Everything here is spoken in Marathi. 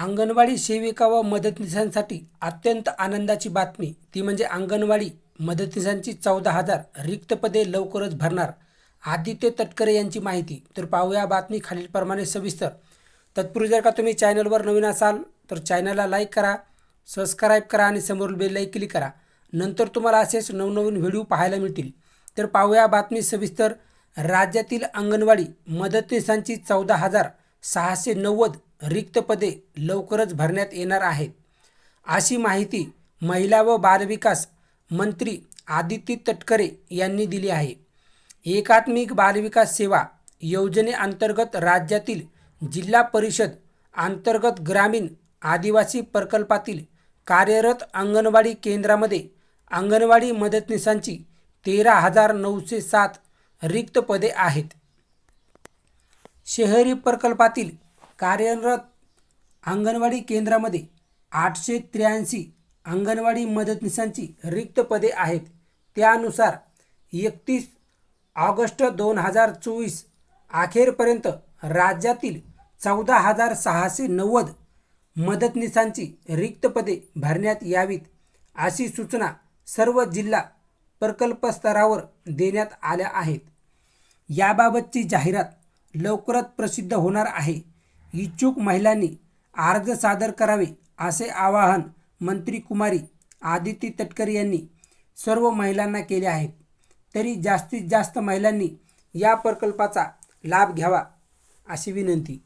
अंगणवाडी सेविका व मदतनीसांसाठी अत्यंत आनंदाची बातमी. ती म्हणजे अंगणवाडी मदतनीसांची चौदा हजार रिक्त पदे लवकरच भरणार. आदित्य तटकरे यांची माहिती. तर पाहूया बातमी खालीलप्रमाणे सविस्तर. तत्पूर्वी जर का तुम्ही चॅनलवर नवीन असाल तर चॅनलला लाईक करा सबस्क्राईब करा आणि समोर बेललाही क्लिक करा. नंतर तुम्हाला असेच नवनवीन व्हिडिओ पाहायला मिळतील. तर पाहूया बातमी सविस्तर. राज्यातील अंगणवाडी मदतनीसांची चौदा हजार सहाशे नव्वद रिक्त पदे लवकरच भरण्यात येणार आहेत. अशी माहिती महिला व बालविकास मंत्री आदित्य तटकरे यांनी दिली आहे. एकात्मिक बालविकास सेवा योजनेअंतर्गत राज्यातील जिल्हा परिषद अंतर्गत ग्रामीण आदिवासी प्रकल्पातील कार्यरत अंगणवाडी केंद्रामध्ये अंगणवाडी मदतनीसांची तेरा हजार नऊशे सात रिक्त पदे आहेत. शहरी प्रकल्पातील कार्यरत अंगणवाडी केंद्रामध्ये आठशे त्र्याऐंशी अंगणवाडी मदतनीसांची रिक्त पदे आहेत. त्यानुसार एकतीस ऑगस्ट दोन हजार चोवीस अखेरपर्यंत राज्यातील चौदा हजार सहाशे नव्वद मदतनीसांची रिक्त पदे भरण्यात यावीत अशी सूचना सर्व जिल्हा प्रकल्प स्तरावर देण्यात आल्या आहेत. याबाबतची जाहिरात लवकरच प्रसिद्ध होणार आहे. इच्छुक महिलांनी अर्ज सादर करावे असे आवाहन मंत्री कुमारी आदिती तटकरे यांनी सर्व महिलांना केले आहे. तरी जास्तीत जास्त महिलांनी या प्रकल्पाचा लाभ घ्यावा अशी विनंती.